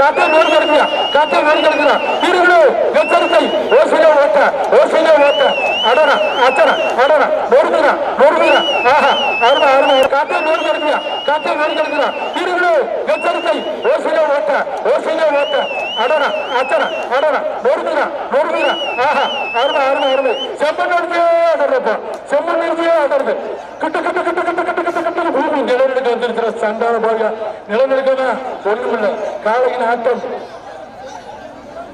காத்தே நோடு கிடைக்குறா காத்தே நோடு கிடைக்குறா திருவிழு எச்சரிக்கை. ஓசையா ஓட்ட ஓசையா ஓட்ட. அடனா அச்சனா அடனா நோடுக்குறா நோடுக்குறா ஆஹா அருமை அருமை. காத்தே நோடு கிடைக்குறா காத்தே நோடு கிடைக்குறா திருவிழு எச்சரிக்கை. ஓசையா ஓட்ட ஓசையா ஓட்ட. அடனா அச்சனா அடனா நோடுக்குறா நோடுக்குறா ஆஹா அருமை அருமை அருமை. செம்மண் நோடுக்கே அடறப்பா செம்மண் நோடுக்கே அடறது கிட்ட கிட்ட கிட்ட கிட்ட கிட்ட கிட்ட கிட்ட பூமி நிலநடுக்க வந்திருக்கிற சண்டான பாருங்க நிலநடுக்கனா ஒண்ணுமில்ல. காளையின் ஆட்டம்.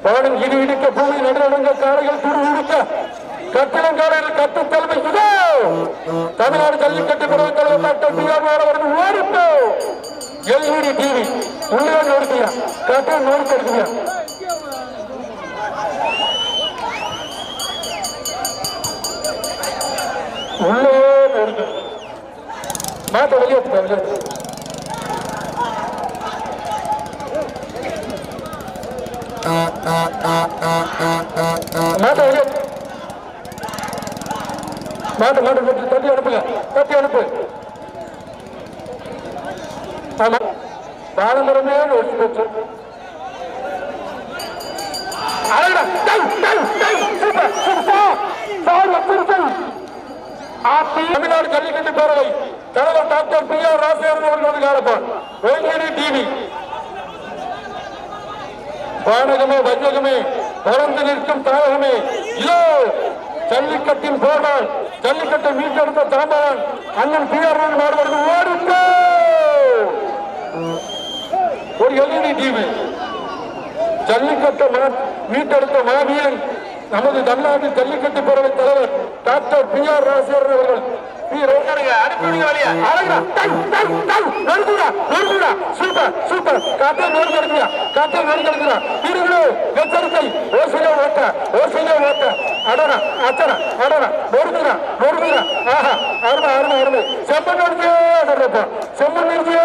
பாடும் இடி இடிக்க பூமி நடுநடுங்க காளைகள் துரு உடுக்க. கட்டிடம் காலையில் கட்டு தலைமை இதோ. தமிழ்நாடு ஜல்லிக்கட்டு பிறகு தலைவர் டாக்டர் பி ஆர் அவர்கள் ஓடிப்போ. LED TV. உள்ளே நோடுத்தியா கட்டு நோடு கொடுக்குறியா உள்ளே நோடுங்க மாத்த வெளியே மாட்ட வெளியே மாட்ட மாட்ட மாட்ட. தட்டி அனுப்புங்க. தட்டி அனுப்பு. ஆமா. பாரம்பரியமே ஒழிச்சு போச்சு. தமிழ்நாடு ஜல்லிக்கட்டு பேரவை. தலைவர் டாக்டர் பி ஆர் ராசேவன் அவர்களது காலப்பான் வேங்கேரி டிவி. வானகமே வஞ்சகமே தொடர்ந்து நிற்கும் தாயகமே இதோ ஜல்லிக்கட்டின் போனால் ஜல்லிக்கட்டை மீட்டெடுத்த தாம்பரன் அண்ணன் பி ஆர் மாணவர்கள் ஓடிப்போ ஒரு எல்இடி டிவி ஜல்லிக்கட்டை மா- மீட்டெடுத்த மாவீரன் நமது தமிழ்நாடு ஜல்லிக்கட்டு பேரவை தலைவர் டாக்டர் பி ஆர் ராஜேந்திரன் அவர்கள்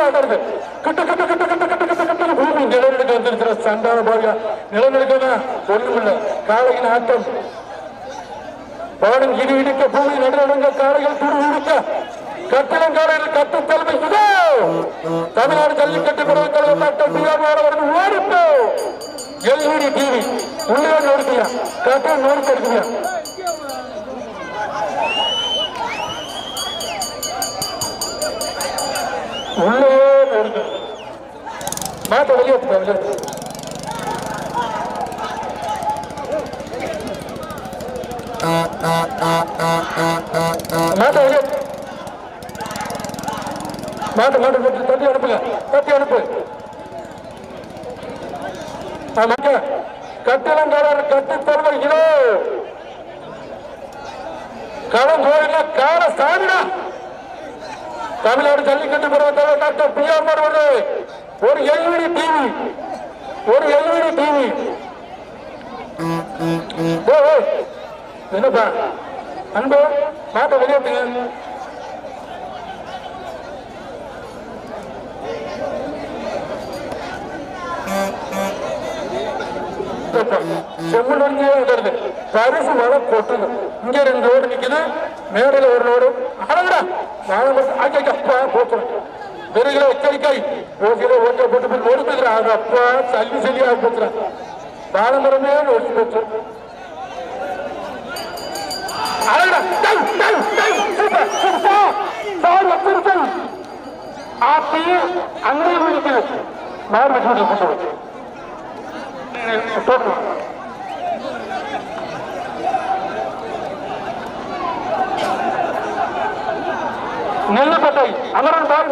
அடறது கிட்ட கிட்ட கிட்ட கிட்ட கிட்ட கிட்ட பூமி நிலநடுக்க வந்திருக்கிற சண்டான பாருங்க நிலநடுக்கனா ஒண்ணுமில்ல காளையின் ஆட்டம். பாடும் இடி இடிக்க பூமி நடுநடுங்க காளைகள் துரு உடுக்க. கட்டிடம் காலையில் கட்டு தலைமை இதோ. தமிழ்நாடு ஜல்லிக்கட்டு பிறகு தலைவர் டாக்டர் பி ஆர் ஓடிப்போ. LED TV. உள்ளே நோடுத்தியா கட்டிடம் நோடு கொடுக்குறியா உள்ளே நோடுங்க மாட்ட வெளியே மாட்ட மாட்டு மாட்டு தட்டி அனுப்புங்க. தட்டி அனுப்பு. ஆமாங்க கட்டிடங்காரர் கட்டி தருவர் களம் கோயில கால சாமிடா. தமிழ்நாடு ஜல்லிக்கட்டு பருவத்தில் டாக்டர் பி ஆர் ஒரு எல்இடி டிவி. ஒரு எல்இடி டிவி. என்னப்பா? அன்பு மாட்டை வெளியேட்டுங்க செம்மண்ணே வருது. பரிசு மழை கொட்டுது. இங்க ரெண்டு ரோடு நிக்குது. மேடையில ஒரு ரோடு அழகுடா போச்சு வெறுகிற எச்சரிக்கை ஓசியில ஓட்ட போட்டு. போய் ஓடிப்புகிறான் அது அப்பா சல்லி சல்லியா போச்சு. आप ये अंग्रेज में निकले बाहर मजबूत हो सकते तो नहीं बताई अमर बार